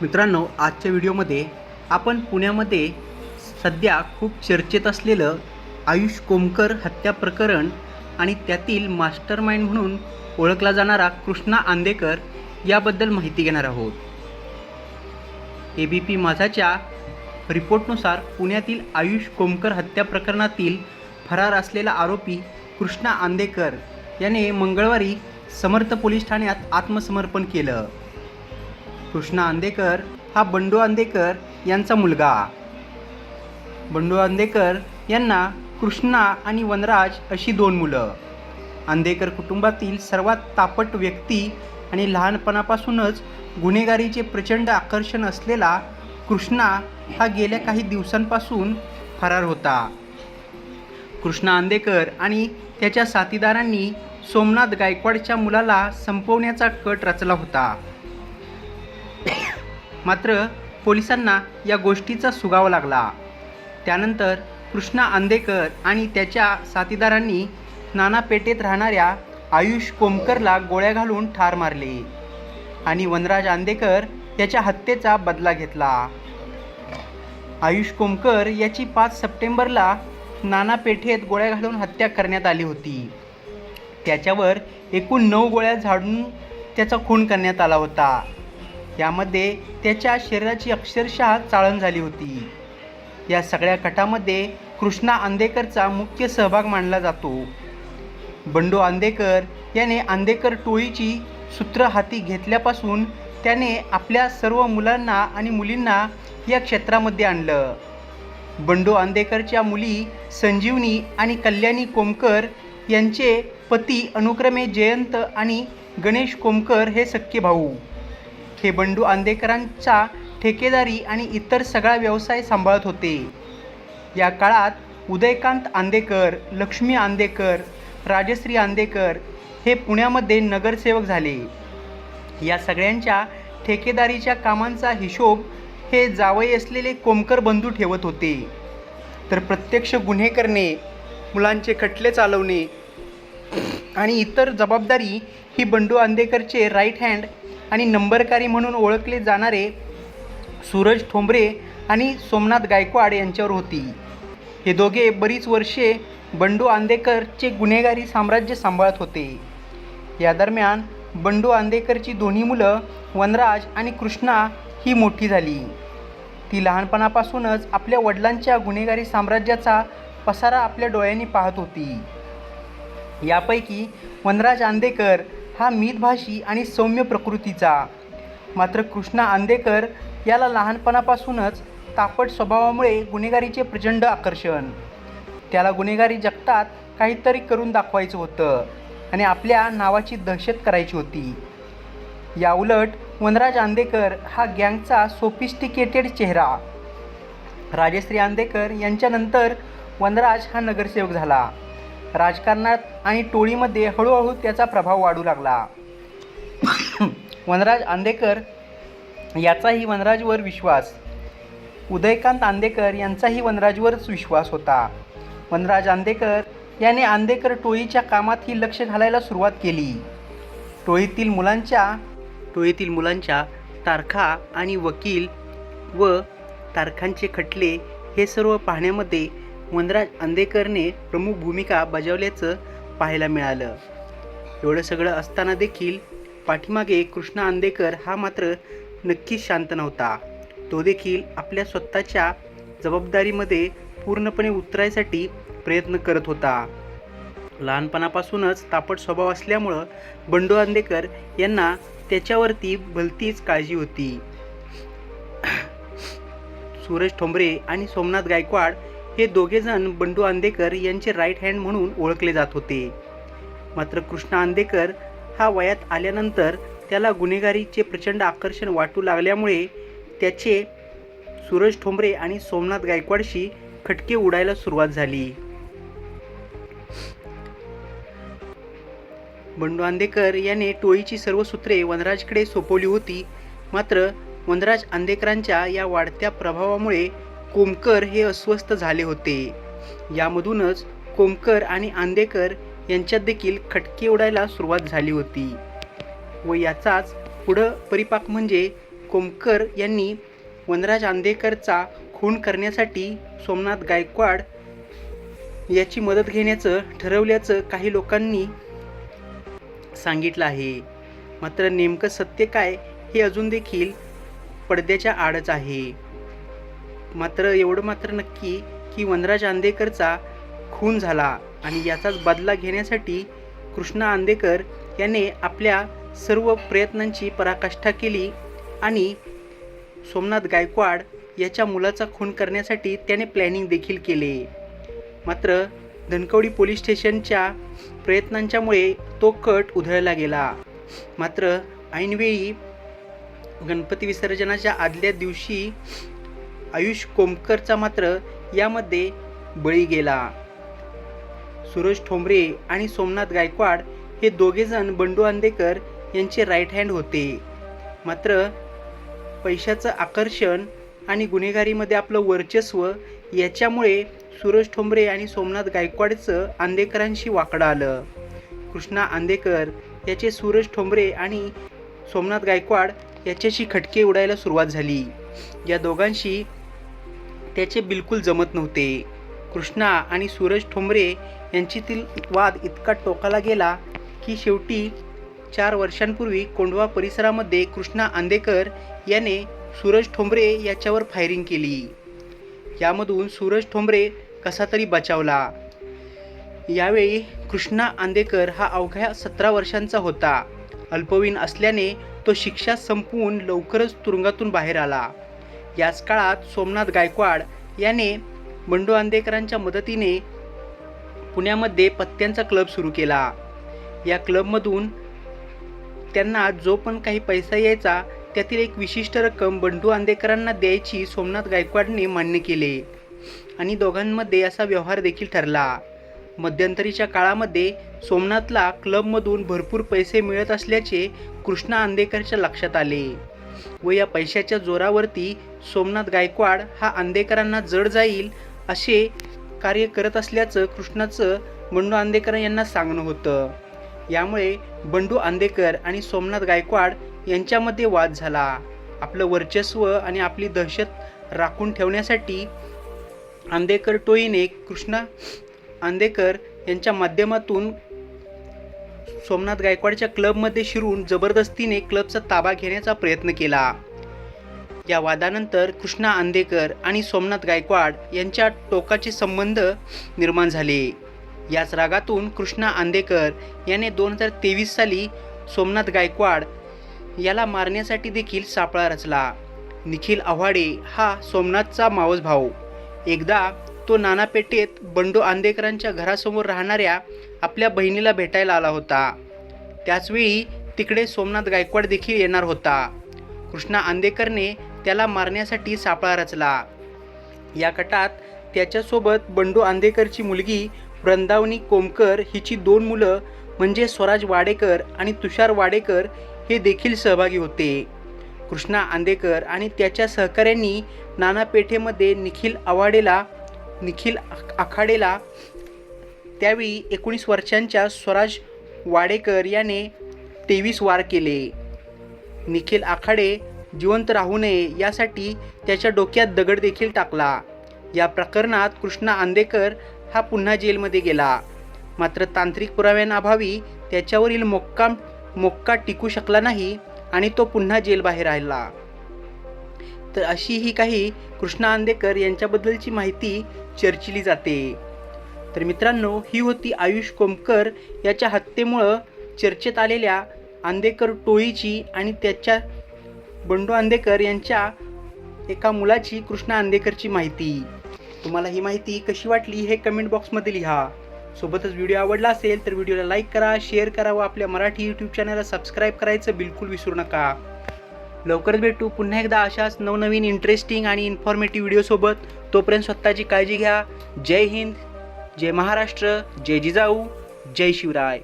मित्रांनो आजच्या व्हिडिओमध्ये आपण पुण्यामध्ये सध्या खूप चर्चेत असलेलं आयुष कोमकर हत्या प्रकरण आणि त्यातील मास्टर माइंड म्हणून ओळखला जाणारा कृष्णा आंदेकर याबद्दल माहिती घेणार आहोत. ए बी पी माझाच्या रिपोर्टनुसार पुण्यातील आयुष कोमकर हत्या प्रकरणातील फरार असलेला आरोपी कृष्णा आंदेकर याने मंगळवारी समर्थ पोलीस ठाण्यात आत्मसमर्पण केलं. कृष्णा आंदेकर हा बंडू आंदेकर यांचा मुलगा. बंडू आंदेकर यांना कृष्णा आणि वनराज अशी दोन मुलं. आंदेकर कुटुंबातील सर्वात तापट व्यक्ती आणि लहानपणापासूनच गुन्हेगारीचे प्रचंड आकर्षण असलेला कृष्णा हा गेल्या काही दिवसांपासून फरार होता. कृष्णा आंदेकर आणि त्याच्या साथीदारांनी सोमनाथ गायकवाडच्या मुलाला संपवण्याचा कट रचला होता. मात्र पोलिसांना या गोष्टीचा सुगावा लागला. त्यानंतर कृष्णा आंदेकर आणि त्याच्या साथीदारांनी नाना पेठेत राहणाऱ्या आयुष कोमकरला गोळ्या घालून ठार मारले आणि वनराज आंदेकर याच्या हत्येचा बदला घेतला. आयुष कोमकर याची पाच सप्टेंबरला नाना पेठेत गोळ्या घालून हत्या करण्यात आली होती. त्याच्यावर एकूण नऊ गोळ्या झाडून त्याचा खून करण्यात आला होता. यामध्ये त्याच्या शरीराची अक्षरशः चाळण झाली होती. या सगळ्या कटामध्ये कृष्णा आंदेकरचा मुख्य सहभाग मानला जातो. बंडू आंदेकर याने आंदेकर टोळीची सूत्र हाती घेतल्यापासून त्याने आपल्या सर्व मुलांना आणि मुलींना या क्षेत्रामध्ये आणलं. बंडू आंदेकरच्या मुली संजीवनी आणि कल्याणी कोमकर यांचे पती अनुक्रमे जयंत आणि गणेश कोमकर हे सख्खे भाऊ. हे बंडू आंदेकरांचा ठेकेदारी आणि इतर सगळा व्यवसाय सांभाळत होते. या काळात उदयकांत आंदेकर लक्ष्मी आंदेकर राजश्री आंदेकर हे पुण्यामध्ये नगरसेवक झाले. या सगळ्यांच्या ठेकेदारीच्या कामांचा हिशोब हे जावई असलेले कोमकर बंधू ठेवत होते. तर प्रत्यक्ष गुन्हे करणे मुलांचे खटले चालवणे आणि इतर जबाबदारी ही बंडू आंदेकरचे राईट हँड आणि नंबरकारी म्हणून ओळखले जाणारे सूरज ठोंबरे आणि सोमनाथ गायकवाड यांच्यावर होती. हे दोघे बरीच वर्षे बंडू आंदेकरचे गुन्हेगारी साम्राज्य सांभाळत होते. या दरम्यान बंडू आंदेकरची दोन्ही मुलं वनराज आणि कृष्णा ही मोठी झाली. ती लहानपणापासूनच आपल्या वडिलांच्या गुन्हेगारी साम्राज्याचा पसारा आपल्या डोळ्यांनी पाहत होती. यापैकी वनराज आंदेकर हा मितभाषी आणि सौम्य प्रकृतीचा. मात्र कृष्णा आंदेकर याला लहानपणापासूनच तापट स्वभावामुळे गुन्हेगारीचे प्रचंड आकर्षण. त्याला गुन्हेगारी जगतात काहीतरी करून दाखवायचं होतं आणि आपल्या नावाची दहशत करायची होती. याउलट वनराज आंदेकर हा गँगचा सोफिस्टिकेटेड चेहरा. राजश्री आंदेकर यांच्यानंतर वनराज हा नगरसेवक झाला. राजकारणात आणि टोळीमध्ये हळूहळू त्याचा प्रभाव वाढू लागला. वनराज आंदेकर याचाही वनराजवर विश्वास. उदयकांत आंदेकर यांचाही वनराजवरच विश्वास होता. वनराज आंदेकर याने आंदेकर टोळीच्या कामातही लक्ष घालायला सुरुवात केली. टोळीतील मुलांच्या टोळीतील मुलांच्या तारखा आणि वकील व तारखांचे खटले हे सर्व पाहण्यामध्ये वनराज आंदेकरने प्रमुख भूमिका बजावल्याचं पाहायला मिळालं. एवढं सगळं असताना देखील पाठीमागे कृष्णा आंदेकर हा मात्र नक्कीच शांत नव्हता. तो देखील आपल्या स्वतःच्या जबाबदारीमध्ये पूर्णपणे उतरायसाठी प्रयत्न करत होता. लहानपणापासूनच तापट स्वभाव असल्यामुळं बंडू आंदेकर यांना त्याच्यावरती भलतीच काळजी होती. सूरज ठोंबरे आणि सोमनाथ गायकवाड हे दोघेजण बंडू आंदेकर यांचे राईट हँड म्हणून ओळखले जात होते. मात्र कृष्णा आंदेकर हा वयात आल्यानंतर त्याला गुन्हेगारीचे प्रचंड आकर्षण वाटू लागल्यामुळे त्याचे सूरज ठोंबरे आणि सोमनाथ गायकवाडशी खटके उडायला सुरुवात झाली. बंडू आंदेकर याने टोळीची सर्व सूत्रे वनराजकडे सोपवली होती. मात्र वनराज आंदेकरांच्या या वाढत्या प्रभावामुळे कोमकर हे अस्वस्थ झाले होते. यामधूनच कोमकर आणि आंदेकर यांच्यात देखील खटके उडायला सुरुवात झाली होती. व याचाच पुढं परिपाक म्हणजे कोमकर यांनी वनराज आंदेकरचा खून करण्यासाठी सोमनाथ गायकवाड याची मदत घेण्याचं ठरवल्याचं काही लोकांनी सांगितलं आहे. मात्र नेमकं सत्य काय हे अजून देखील पडद्याच्या आडच आहे. मात्र एवढं मात्र नक्की की वनराज आंदेकरचा खून झाला आणि याचाच बदला घेण्यासाठी कृष्णा आंदेकर याने आपल्या सर्व प्रयत्नांची पराकाष्ठा केली आणि सोमनाथ गायकवाड याच्या मुलाचा खून करण्यासाठी त्याने प्लॅनिंग देखील केले. मात्र धनकवडी पोलीस स्टेशनच्या प्रयत्नांच्यामुळे तो कट उधळला गेला. मात्र ऐनवेळी गणपती विसर्जनाच्या आदल्या दिवशी आयुष कोमकरचा मात्र यामध्ये बळी गेला. सुरज ठोंबरे आणि सोमनाथ गायकवाड हे दोघेजण बंडू आंदेकर यांचे राईट हँड होते. मात्र पैशाचं आकर्षण आणि गुन्हेगारीमध्ये आपलं वर्चस्व याच्यामुळे सुरज ठोंबरे आणि सोमनाथ गायकवाडचं आंदेकरांशी वाकडं आलं. कृष्णा आंदेकर याचे सूरज ठोंबरे आणि सोमनाथ गायकवाड याच्याशी खटके उडायला सुरुवात झाली. या दोघांशी त्याचे बिलकुल जमत नव्हते. कृष्णा आणि सूरज ठोंबरे यांच्यातील वाद इतका टोकाला गेला की शेवटी चार वर्षांपूर्वी कोंडवा परिसरामध्ये कृष्णा आंदेकर याने सूरज ठोंबरे याच्यावर फायरिंग केली. यामधून सूरज ठोंबरे कसा तरी बचावला. यावेळी कृष्णा आंदेकर हा अवघ्या सतरा वर्षांचा होता. अल्पवयीन असल्याने तो शिक्षा संपवून लवकरच तुरुंगातून बाहेर आला. याच काळात सोमनाथ गायकवाड याने बंडू आंदेकरांच्या मदतीने पुण्यामध्ये पत्त्यांचा क्लब सुरू केला. या क्लबमधून त्यांना जो पण काही पैसा यायचा त्यातील एक विशिष्ट रक्कम बंडू आंदेकरांना द्यायची सोमनाथ गायकवाडने मान्य केले. आणि दोघांमध्ये असा व्यवहार देखील ठरला. मध्यंतरीच्या काळामध्ये सोमनाथला क्लबमधून भरपूर पैसे मिळत असल्याचे कृष्णा आंदेकरच्या लक्षात आले. व या पैशाच्या जोरावरती सोमनाथ गायकवाड हा आंदेकरांना जड जाईल असे कार्य करत असल्याचं कृष्णाचं बंडू आंदेकर यांना सांगणं होतं. यामुळे बंडू आंदेकर आणि सोमनाथ गायकवाड यांच्यामध्ये वाद झाला. आपलं वर्चस्व आणि आपली दहशत राखून ठेवण्यासाठी आंदेकर टोईने कृष्णा आंदेकर यांच्या माध्यमातून सोमनाथ गायकवाडच्या क्लबमध्ये शिरून जबरदस्तीने क्लबचा ताबा घेण्याचा प्रयत्न केला. या वादानंतर कृष्णा आंदेकर आणि सोमनाथ गायकवाड यांच्या टोकाचे संबंध निर्माण झाले. याच रागातून कृष्णा आंदेकर याने दोन हजार तेवीस साली सोमनाथ गायकवाड याला मारण्यासाठी देखील सापळा रचला. निखिल आव्हाडे हा सोमनाथचा मावस भाऊ एकदा तो नानापेठेत बंडू आंदेकरांच्या घरासमोर राहणाऱ्या आपल्या बहिणीला भेटायला आला होता. त्याचवेळी तिकडे सोमनाथ गायकवाड देखील येणार होता. कृष्णा आंदेकरने त्याला मारण्यासाठी सापळा रचला. या कटात त्याच्यासोबत बंडू आंदेकरची मुलगी वृंदावनी कोमकर हिची दोन मुलं म्हणजे स्वराज वाडेकर आणि तुषार वाडेकर हे देखील सहभागी होते. कृष्णा आंदेकर आणि त्याच्या सहकाऱ्यांनी नाना पेठेमध्ये निखिल आवाडेला निखिल आखाडेला त्यावेळी एकोणीस वर्षांच्या स्वराज वाडेकर याने तेवीस वार केले. निखिल आखाडे जिवंत राहू नये यासाठी त्याच्या डोक्यात दगड देखील टाकला. या प्रकरणात कृष्णा आंदेकर हा पुन्हा जेलमध्ये गेला. मात्र तांत्रिक पुराव्यांअभावी त्याच्यावरील मोक्काम मोक्का टिकू शकला नाही आणि तो पुन्हा जेलबाहेर राहिला तर अशी ही काही कृष्णा आंदेकर यांच्याबद्दलची माहिती चर्चिली जाते. तर मित्रांनो ही होती आयुष कोमकर याच्या हत्येमुळं चर्चेत आलेल्या आंदेकर टोळीची आणि त्याच्या बंडू आंदेकर यांच्या एका मुलाची कृष्णा आंदेकरची माहिती. तुम्हाला ही माहिती कशी वाटली हे कमेंट बॉक्समध्ये लिहा. सोबतच व्हिडिओ आवडला असेल तर व्हिडिओला लाईक करा शेअर करा व आपल्या मराठी यूट्यूब चॅनलला सबस्क्राईब करायचं बिलकुल विसरू नका. लवकरच भेटू पुन्हा एकदा अशाच नवनवीन इंटरेस्टिंग आणि इन्फॉर्मेटिव्ह व्हिडिओसोबत तोपर्यंत स्वतःची काळजी घ्या. जय हिंद. जय महाराष्ट्र जय जिजाऊ जय शिवराय.